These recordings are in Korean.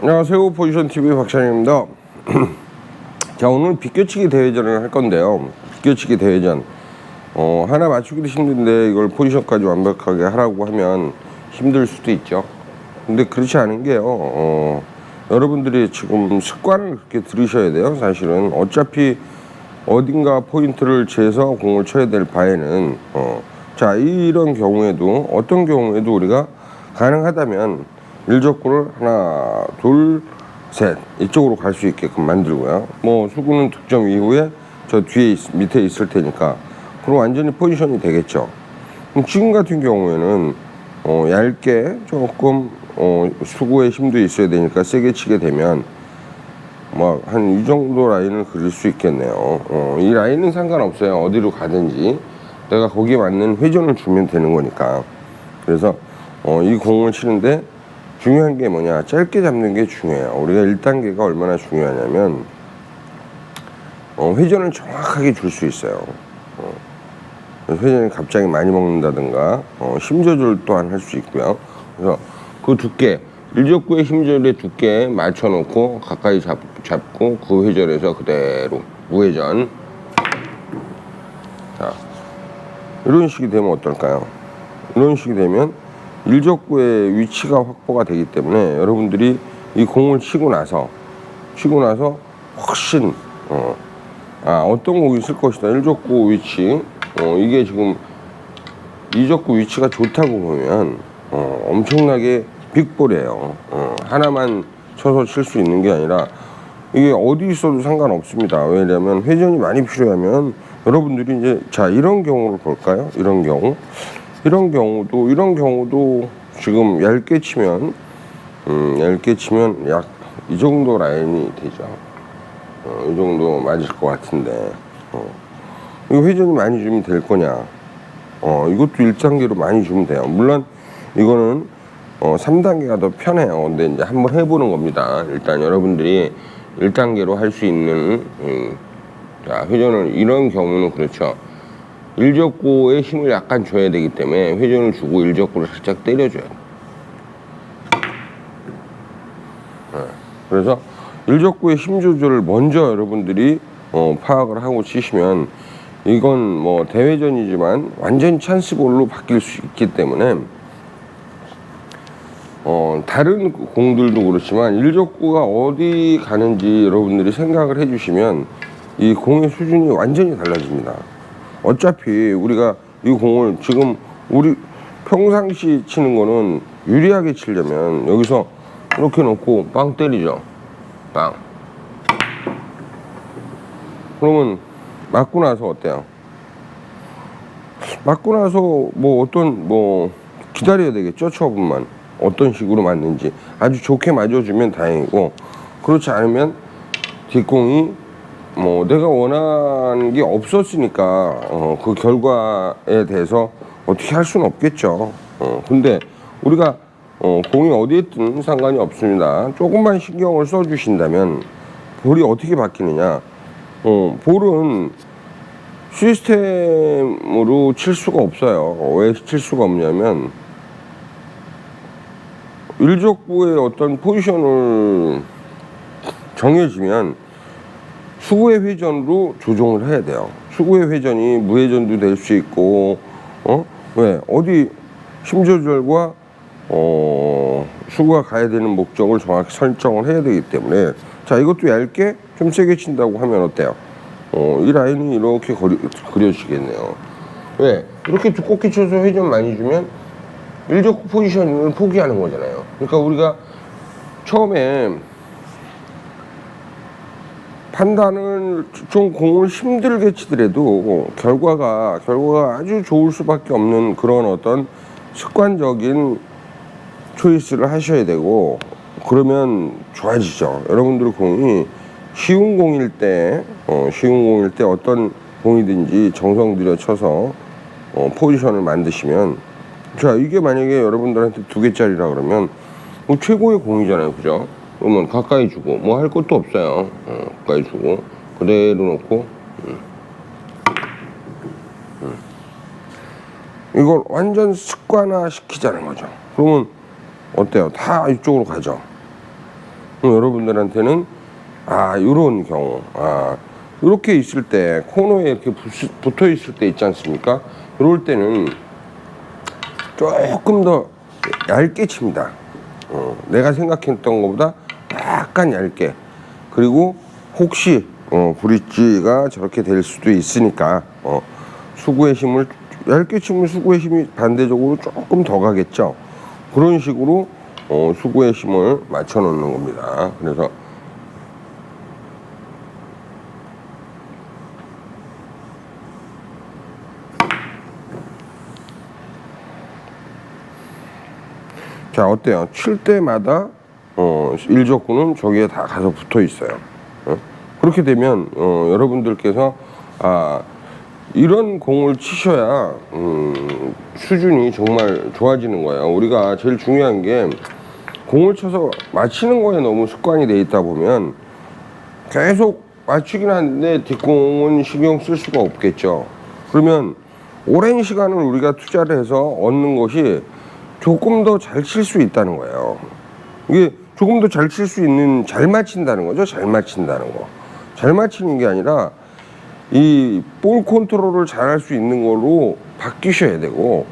안녕하세요 포지션 TV 박찬입니다. 자 오늘 비껴치기 대회전을 할 건데요. 비껴치기 대회전 어, 하나 맞추기도 힘든데 이걸 포지션까지 완벽하게 하라고 하면 힘들 수도 있죠. 근데 그렇지 않은 게요. 어, 여러분들이 지금 습관을 그렇게 들으셔야 돼요. 사실은 어차피 어딘가 포인트를 재서 공을 쳐야 될 바에는 어, 자 이런 경우에도 어떤 경우에도 우리가 가능하다면 일적구를 하나 둘 셋 이쪽으로 갈 수 있게끔 만들고요. 뭐 수구는 득점 이후에 저 뒤에 있- 밑에 있을 테니까 그럼 완전히 포지션이 되겠죠. 지금 같은 경우에는 어, 얇게 조금 어, 수구에 힘도 있어야 되니까 세게 치게 되면 막 한 이 정도 라인을 그릴 수 있겠네요. 어, 이 라인은 상관없어요. 어디로 가든지 내가 거기에 맞는 회전을 주면 되는 거니까. 그래서 어, 이 공을 치는데 중요한 게 뭐냐 짧게 잡는 게 중요해요. 우리가 1단계가 얼마나 중요하냐면 어, 회전을 정확하게 줄 수 있어요. 어, 회전이 갑자기 많이 먹는다든가 어, 힘 조절 또한 할 수 있고요. 그래서 그 두께 일적구의 힘 조절의 두께 맞춰 놓고 가까이 잡, 잡고 그 회전에서 그대로 무회전 자 이런 식이 되면 어떨까요? 이런 식이 되면 일적구의 위치가 확보가 되기 때문에 여러분들이 이 공을 치고 나서 치고 나서 훨씬 어, 아 어떤 공이 있을 것이다 일적구 위치 어, 이게 지금 이적구 위치가 좋다고 보면 어, 엄청나게 빅볼이에요. 어, 하나만 쳐서 칠 수 있는 게 아니라 이게 어디 있어도 상관없습니다. 왜냐하면 회전이 많이 필요하면 여러분들이 이제 자 이런 경우를 볼까요? 이런 경우 이런 경우도 이런 경우도 지금 얇게 치면 음, 얇게 치면 약 이 정도 라인이 되죠. 어, 이 정도 맞을 것 같은데 어. 이거 회전이 많이 주면 될 거냐? 어, 이것도 1단계로 많이 주면 돼요. 물론 이거는 어, 3단계가 더 편해요. 근데 이제 한번 해보는 겁니다. 일단 여러분들이 1단계로 할 수 있는 음, 자, 회전을 이런 경우는 그렇죠. 일적구에 힘을 약간 줘야 되기 때문에 회전을 주고 일적구를 살짝 때려줘야 돼. 어, 그래서 일적구의 힘 조절을 먼저 여러분들이 어, 파악을 하고 치시면 이건 뭐 대회전이지만 완전 찬스볼로 바뀔 수 있기 때문에 어, 다른 공들도 그렇지만 일적구가 어디 가는지 여러분들이 생각을 해주시면 이 공의 수준이 완전히 달라집니다. 어차피 우리가 이 공을 지금 우리 평상시 치는 거는 유리하게 치려면 여기서 이렇게 놓고 빵 때리죠. 빵. 그러면 맞고 나서 어때요? 맞고 나서 뭐 어떤 뭐 기다려야 되겠죠 처분만 어떤 식으로 맞는지 아주 좋게 맞아주면 다행이고 그렇지 않으면 뒷공이 뭐 내가 원하는 게 없었으니까 어, 그 결과에 대해서 어떻게 할 수는 없겠죠. 어, 근데 우리가 어, 공이 어디에 있든 상관이 없습니다. 조금만 신경을 써주신다면 볼이 어떻게 바뀌느냐? 어, 볼은 시스템으로 칠 수가 없어요. 왜 칠 수가 없냐면 일족부의 어떤 포지션을 정해지면 수구의 회전으로 조정을 해야 돼요. 수구의 회전이 무회전도 될 수 있고, 어? 왜? 어디 힘 조절과 어, 수구가 가야 되는 목적을 정확히 설정을 해야 되기 때문에 자, 이것도 얇게 좀 세게 친다고 하면 어때요? 어, 이 라인이 이렇게 거리, 그려지겠네요. 왜? 이렇게 두껍게 쳐서 회전 많이 주면 일적 포지션을 포기하는 거잖아요. 그러니까 우리가 처음에 판단을 좀 공을 힘들게 치더라도 결과가 결과가 아주 좋을 수밖에 없는 그런 어떤 습관적인 초이스를 하셔야 되고 그러면 좋아지죠. 여러분들 공이 쉬운 공일 때 어, 쉬운 공일 때 어떤 공이든지 정성 들여 쳐서 어, 포지션을 만드시면 자 이게 만약에 여러분들한테 두 개짜리라 그러면 뭐 최고의 공이잖아요, 그죠? 그러면 가까이 주고 뭐 할 것도 없어요. 어, 가까이 주고 그대로 놓고 음. 음. 이걸 완전 습관화 시키자는 거죠. 그러면 어때요? 다 이쪽으로 가죠. 여러분들한테는 아 요런 경우 아 이렇게 있을 때 코너에 이렇게 붙어 있을 때 있지 않습니까? 이럴 때는 조금 더 얇게 칩니다. 어, 내가 생각했던 것보다 약간 얇게 그리고 혹시 어, 브릿지가 저렇게 될 수도 있으니까 어, 수구의 힘을 얇게 치면 수구의 힘이 반대적으로 조금 더 가겠죠. 그런 식으로 어, 수구의 힘을 맞춰 놓는 겁니다. 그래서 자 어때요? 칠 때마다 어, 일적구는 저기에 다 가서 붙어 있어요. 어? 그렇게 되면 어, 여러분들께서 아 이런 공을 치셔야 음, 수준이 정말 좋아지는 거예요. 우리가 제일 중요한 게 공을 쳐서 맞히는 거에 너무 습관이 돼 있다 보면 계속 맞추긴 하는데 뒷공은 신경 쓸 수가 없겠죠. 그러면 오랜 시간을 우리가 투자를 해서 얻는 것이 조금 더 잘 칠 수 있다는 거예요. 이게 조금 더 잘 칠 수 있는 잘 맞힌다는 거죠. 잘 맞힌다는 거. 잘 맞히는 게 아니라 이 볼 컨트롤을 잘 할 수 있는 거로 바뀌셔야 되고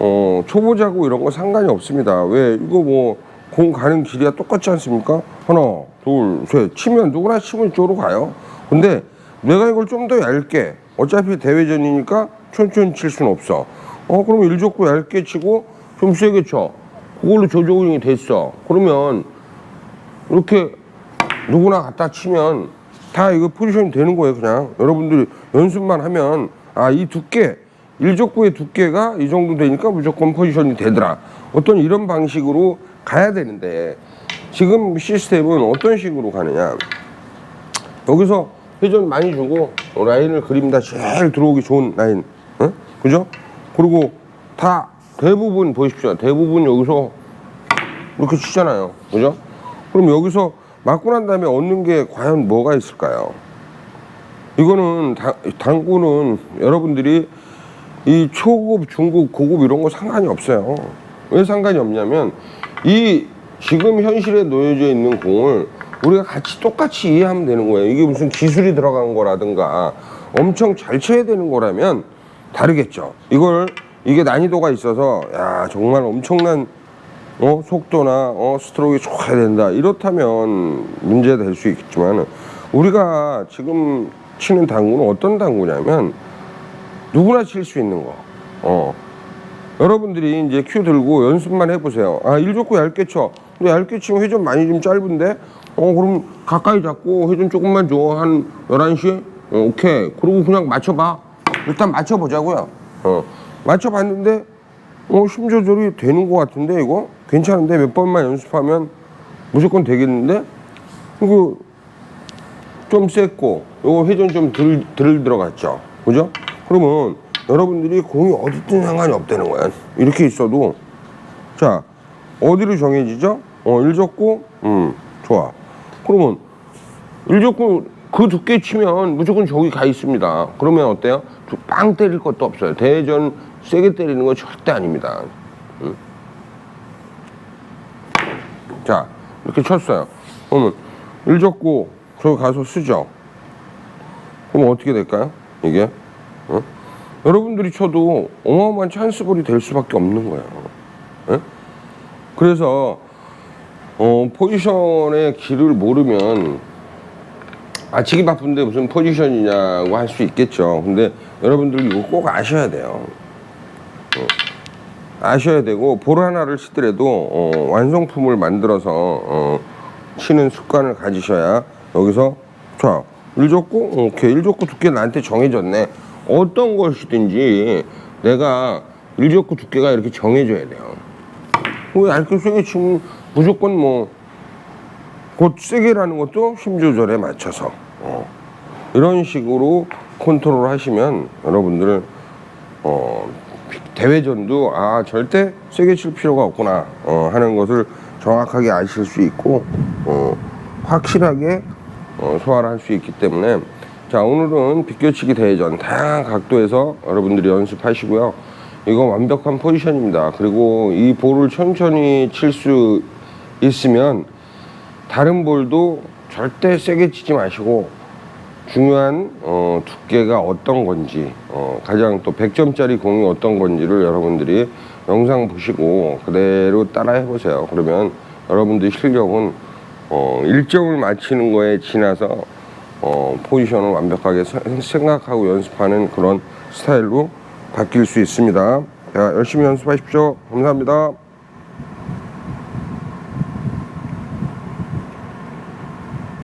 어 초보자고 이런 거 상관이 없습니다. 왜 이거 뭐 공 가는 길이야 똑같지 않습니까? 하나, 둘, 셋 치면 누구나 치면 이쪽으로 가요. 근데 내가 이걸 좀 더 얇게 어차피 대회전이니까 천천히 칠 수는 없어. 어 그럼 일족구 얇게 치고 좀 세게 쳐. 그걸로 조정이 됐어. 그러면 이렇게 누구나 갖다 치면 다 이거 포지션이 되는 거예요 그냥 여러분들이 연습만 하면 아 이 두께 일족구의 두께가 이 정도 되니까 무조건 포지션이 되더라 어떤 이런 방식으로 가야 되는데 지금 시스템은 어떤 식으로 가느냐 여기서 회전 많이 주고 라인을 그립니다 제일 들어오기 좋은 라인 어? 그죠? 그리고 다 대부분 보십시오 대부분 여기서 이렇게 치잖아요. 그죠? 그럼 여기서 맞고 난 다음에 얻는 게 과연 뭐가 있을까요? 이거는 당, 당구는 여러분들이 이 초급, 중급, 고급 이런 거 상관이 없어요. 왜 상관이 없냐면 이 지금 현실에 놓여져 있는 공을 우리가 같이 똑같이 이해하면 되는 거예요. 이게 무슨 기술이 들어간 거라든가 엄청 잘 쳐야 되는 거라면 다르겠죠. 이걸 이게 난이도가 있어서 야 정말 엄청난 어, 속도나 어, 스트로크가 좋아야 된다. 이렇다면 문제가 될수 있겠지만 우리가 지금 치는 당구는 어떤 당구냐면 누구나 칠 수 있는 거. 어. 여러분들이 이제 큐 들고 연습만 해보세요. 아, 일 좋고 얇게 쳐. 근데 얇게 치면 회전 많이 좀 짧은데? 어, 그럼 가까이 잡고 회전 조금만 줘. 한 11시? 어, 오케이. 그리고 그냥 맞춰봐. 일단 맞춰보자고요. 어. 맞춰봤는데 어, 힘 조절이 되는 것 같은데 이거? 괜찮은데? 몇 번만 연습하면 무조건 되겠는데? 이거 좀 셌고 이거 회전 좀덜 덜 들어갔죠? 그죠? 그러면 여러분들이 공이 어디든 상관이 없다는 거야. 이렇게 있어도. 자 어디로 정해지죠? 어 일적구? 음 좋아. 그러면 일적구 그 두께 치면 무조건 저기 가 있습니다. 그러면 어때요? 두- 빵 때릴 것도 없어요. 대전 세게 때리는 건 절대 아닙니다. 응? 자, 이렇게 쳤어요. 그러면 일적구 저기 가서 쓰죠. 그럼 어떻게 될까요? 이게? 어? 여러분들이 쳐도 어마어마한 찬스볼이 될 수밖에 없는 거예요. 예? 그래서 어, 포지션의 길을 모르면 아, 치기 바쁜데 무슨 포지션이냐고 할 수 있겠죠. 근데 여러분들 이거 꼭 아셔야 돼요. 어, 아셔야 되고 볼 하나를 치더라도 어, 완성품을 만들어서 어, 치는 습관을 가지셔야 여기서 자 일족구 오케이 일족구 두께 나한테 정해졌네. 어떤 것이든지 내가 일족구 두께가 이렇게 정해져야 돼요. 뭐 얇게 세게 치면 무조건 뭐 곧 세게라는 것도 힘 조절에 맞춰서 어, 이런 식으로 컨트롤 하시면 여러분들 어, 대회전도 아 절대 세게 칠 필요가 없구나 어, 하는 것을 정확하게 아실 수 있고 어, 확실하게 어, 소화를 할 수 있기 때문에. 자 오늘은 비껴치기 대회전 다양한 각도에서 여러분들이 연습하시고요. 이거 완벽한 포지션입니다. 그리고 이 볼을 천천히 칠 수 있으면 다른 볼도 절대 세게 치지 마시고 중요한 어, 두께가 어떤 건지 어, 가장 또 100점짜리 공이 어떤 건지를 여러분들이 영상 보시고 그대로 따라 해보세요. 그러면 여러분들 실력은 어, 일정을 맞추는 거에 지나서 어, 포지션을 완벽하게 세- 생각하고 연습하는 그런 스타일로 바뀔 수 있습니다. 자, 열심히 연습하십시오. 감사합니다.